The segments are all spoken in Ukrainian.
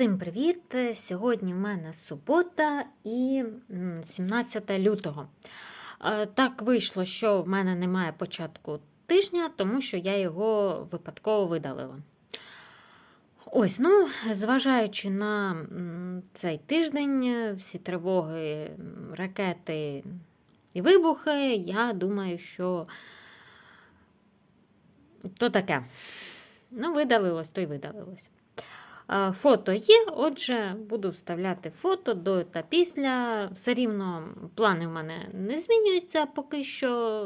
Всім привіт! Сьогодні в мене субота і 17 лютого. Е, Так вийшло, що в мене немає початку тижня, тому що я його випадково видалила. Ось, ну, зважаючи на цей тиждень, всі тривоги, ракети і вибухи, я думаю, що то таке. Ну, видалилось, то й видалилось. Фото є, отже, буду вставляти фото до та після. Все рівно плани в мене не змінюються поки що.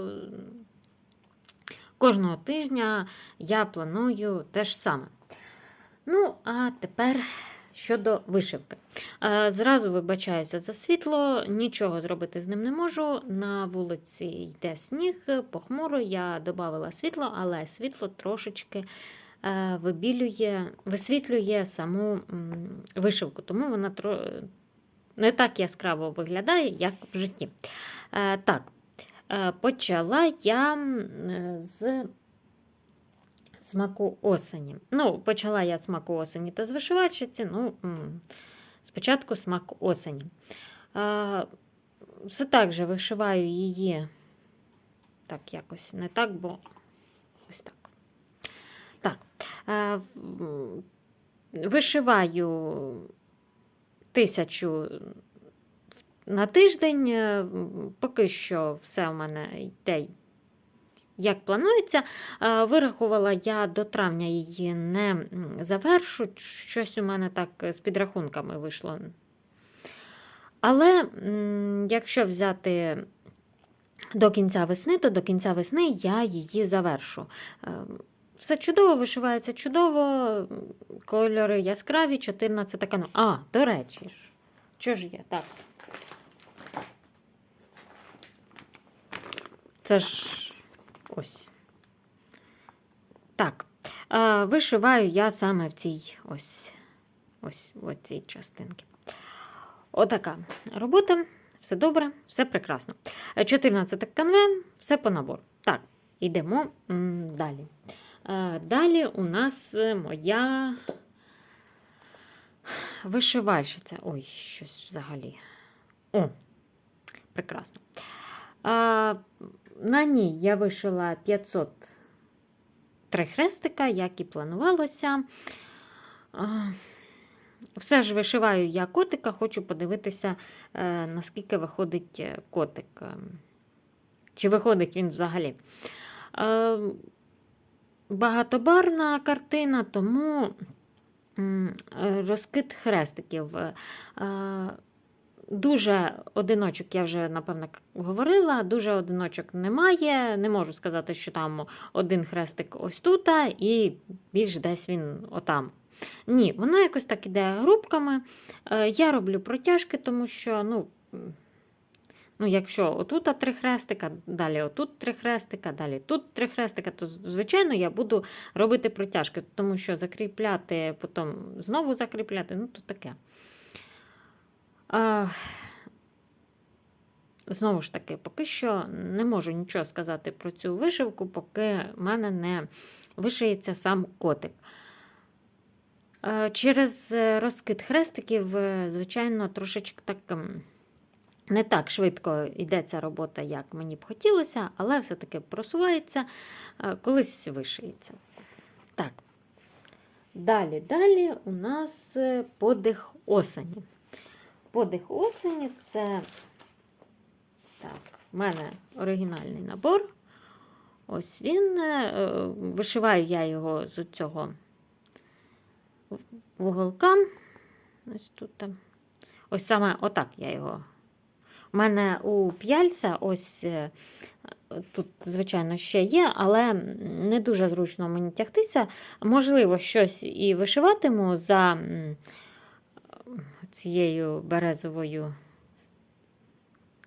Кожного тижня я планую те ж саме. Ну, а тепер щодо вишивки. Зразу вибачаюся за світло, нічого зробити з ним не можу. На вулиці йде сніг, похмуро, я додавала світло, але світло трошечки вибілює, висвітлює саму вишивку, тому вона не так яскраво виглядає, як в житті. Е, Так, е, почала я е, з смаку осені. Ну, почала я смаку осені та з вишивальщиці, ну, спочатку смак осені. Е, Все так же вишиваю її так якось не так, бо ось так. Так. Е, Вишиваю тисячу на тиждень. Е, Поки що все в мене йде як планується. Е, Вирахувала я до травня її не завершу. Щось у мене так з підрахунками вийшло. Але якщо взяти до кінця весни, то до кінця весни я її завершу. Все чудово, вишивається чудово, кольори яскраві, 14 канал. А, до речі що ж є? Так. Це ж ось. Так. Е, Вишиваю я саме в цій ось, ось, ось цій частинці. Отака робота. Все добре, все прекрасно. Е, 14 канве, все по набору. Так, йдемо далі. Е, Далі у нас е, моя вишивальщиця. Ой, щось взагалі. О, прекрасно. На ній я вишила 503 хрестика, як і планувалося. Все ж вишиваю я котика, хочу подивитися, е, наскільки виходить е, котик. е, Чи виходить він взагалі. Багатобарна картина, тому розкид хрестиків. Е, Дуже одиночок, я вже напевно говорила, дуже одиночок немає. Не можу сказати, що там один хрестик ось тут, і більш десь він отам. Ні, воно якось так іде групками. Е, Я роблю протяжки, тому що, ну, ну якщо отут три хрестика, далі отут три хрестика, далі тут три хрестика, то, звичайно, я буду робити протяжки, тому що закріпляти, потім знову закріпляти, ну, то таке. А, Знову ж таки, поки що не можу нічого сказати про цю вишивку, поки в мене не вишиється сам котик. Через е, розкид хрестиків, е, звичайно, трошечки так ем, не так швидко йде ця робота, як мені б хотілося, але все-таки просувається, е, колись вишиється. Так. Далі, далі у нас е, подих осені. Подих осені це так, в мене оригінальний набор. Ось він. е, Вишиваю я його з цього вуголка. Ось тут. Ось саме отак я його. У мене у п'яльця ось е, тут, звичайно, ще є, але не дуже зручно мені тягтися. Можливо, щось і вишиватиму за цією березовою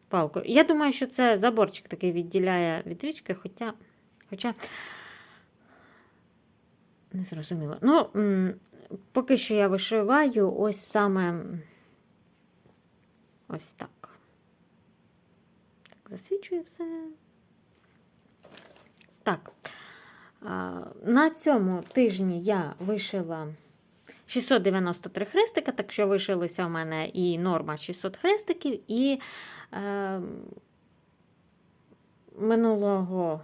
палкою. Я думаю, що це заборчик такий відділяє від річки, хоча, хоча не зрозуміло. Ну, поки що я вишиваю ось саме ось так. Засвічую все. Так. На цьому тижні я вишила 693 хрестика, так що вишилися в мене і норма 600 хрестиків, і е, минулого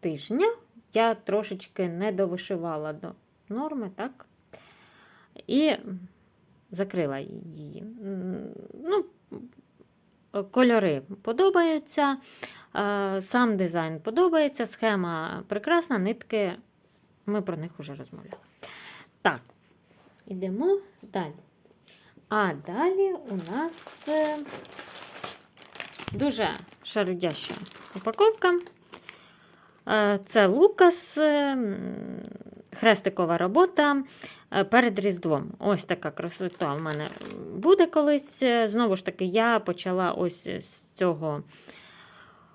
тижня я трошечки не довишивала до норми, так? І закрила її. Ну, кольори подобаються, е, сам дизайн подобається, схема прекрасна, нитки, ми про них вже розмовляли. Так, ідемо далі. А далі у нас е, дуже шарудяща упаковка. Е, Це Лукас, хрестикова робота е, перед Різдвом. Ось така красота в мене буде колись. Е, Знову ж таки, я почала ось з цього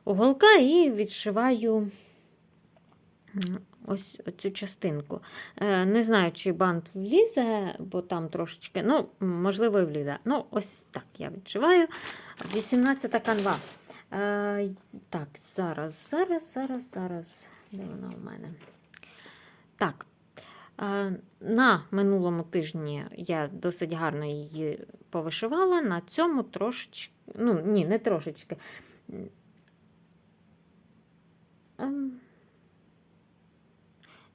уголка і відшиваю ось цю частинку. Е, Не знаю, чи бант влізе, бо там трошечки, ну, можливо, і влізе. Ну, ось так я відшиваю. 18 канва. Так, зараз, зараз, зараз, зараз. Де вона у мене? Так. Е, на минулому тижні я досить гарно її повишивала. На цьому трошечки, ну, ні, не трошечки. Ем,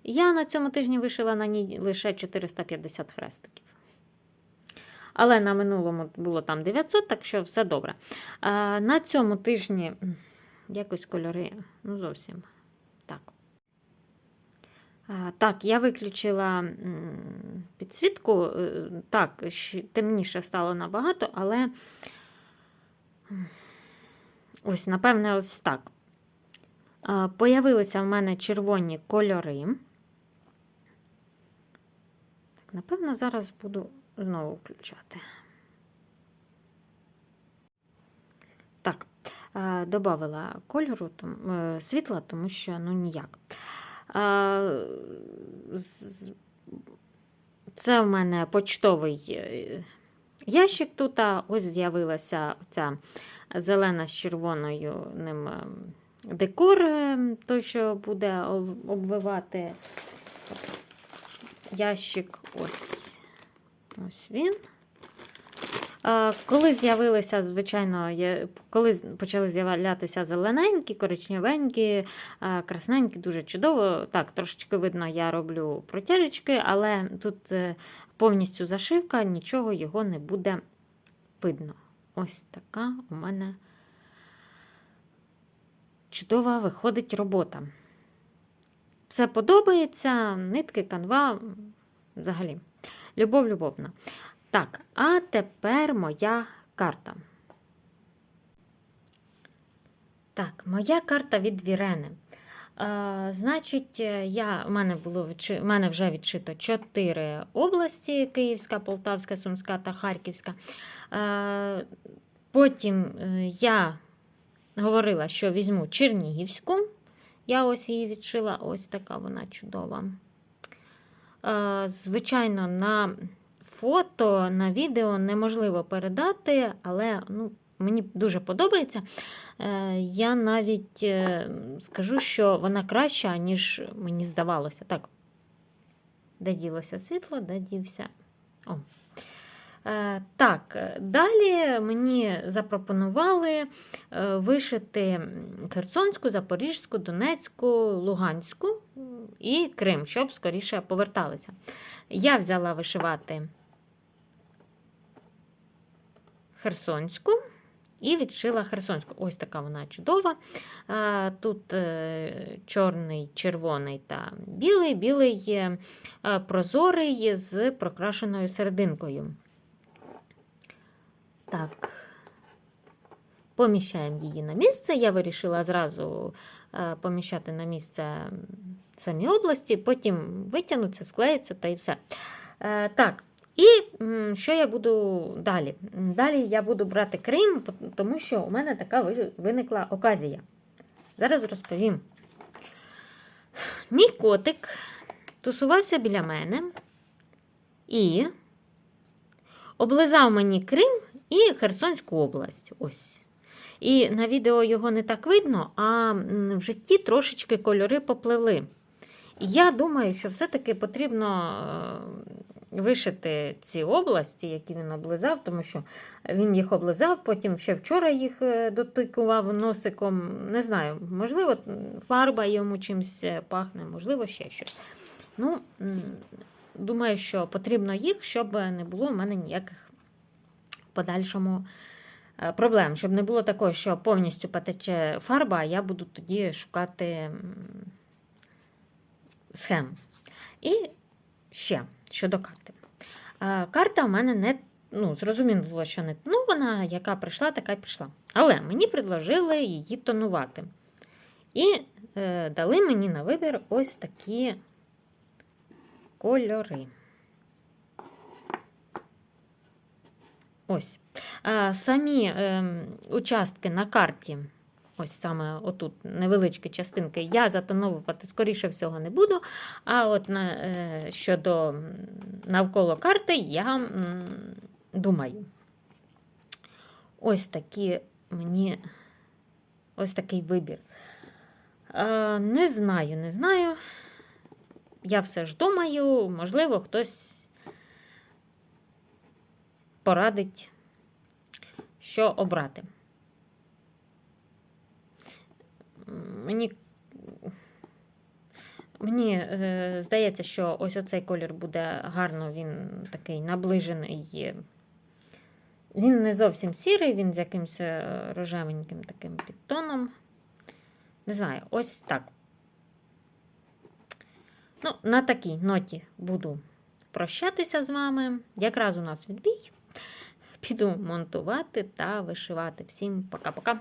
Я на цьому тижні вишила на ній лише 450 хрестиків. Але на минулому було там 900, так що все добре. На цьому тижні якось кольори, ну зовсім так, я виключила підсвітку. е, Так, темніше стало набагато, але ось, напевне, ось так. Появилися в мене червоні кольори. Так, напевно, зараз буду знову включати. Так, е, додавила кольору е, світла, тому що ну ніяк. Це в мене почтовий е, ящик тут. а Ось з'явилася ця зелена з червоною ним е, декор, е, той, що буде обвивати ящик. Ось, ось він. Коли з'явилися, звичайно, коли почали з'являтися зелененькі, коричневенькі, красненькі, дуже чудово. Так, трошечки видно, я роблю протяжечки, але тут е, повністю зашивка, нічого його не буде видно. Ось така у мене чудова виходить робота. Все подобається, нитки, канва, взагалі. Любов любовна. Так, а тепер моя карта. Так, моя карта від Вірени. Е, значить, е, я, в, мене було, в мене вже відшито 4 області: Київська, Полтавська, Сумська та Харківська. Е, потім я говорила, що візьму Чернігівську. Я ось її відшила, ось така вона чудова. Е, звичайно, на фото, на відео неможливо передати, але ну, мені дуже подобається. Е, Я навіть е, скажу, що вона краща, ніж мені здавалося. Так, де ділося світло, де дівся. О. Е, Так, далі мені запропонували вишити Херсонську, Запорізьку, Донецьку, Луганську і Крим, щоб скоріше поверталися. Я взяла вишивати Херсонську і відшила Херсонську. Ось така вона чудова. Тут е, чорний, червоний та білий, білий е, прозорий з прокрашеною серединкою. Так, поміщаємо її на місце. Я вирішила зразу е, поміщати на місце самі області, потім витягнуться, склеються та і все. Так, і що я буду далі? Далі я буду брати Крим, тому що у мене така виникла оказія. Зараз розповім. Мій котик тусувався біля мене і облизав мені Крим і Херсонську область. Ось. І на відео його не так видно, а в житті трошечки кольори попливли. Я думаю, що все-таки потрібно вишити ці області, які він облизав, тому що він їх облизав, потім ще вчора їх е, дотикував носиком. Не знаю, можливо, фарба йому чимось е, пахне, можливо, ще щось. Ну, думаю, що потрібно їх, щоб не було в мене ніяких подальшому е, проблем. Щоб не було такого, що повністю потече фарба, а я буду тоді шукати м, схему. І ще щодо карти. Е, Карта у мене не ну, зрозуміло, що не вона, яка прийшла, така й прийшла. Але мені предложили її тонувати. І е, дали мені на вибір ось такі кольори. Ось. А, самі е, участки на карті, ось саме отут невеличкі частинки, я затоновувати, скоріше всього, не буду. А от на, е, щодо навколо карти, я думаю. Ось такі мені ось такий вибір. Е, не знаю, не знаю. Я все ж думаю, можливо, хтось порадить, що обрати. Мені, мені е, здається, що ось оцей колір буде гарно, він такий наближений. Він не зовсім сірий, він з якимось е, рожевеньким таким підтоном. Не знаю, ось так. Ну, на такій ноті буду прощатися з вами. Якраз у нас відбій. Піду монтувати та вишивати. Всім пока-пока.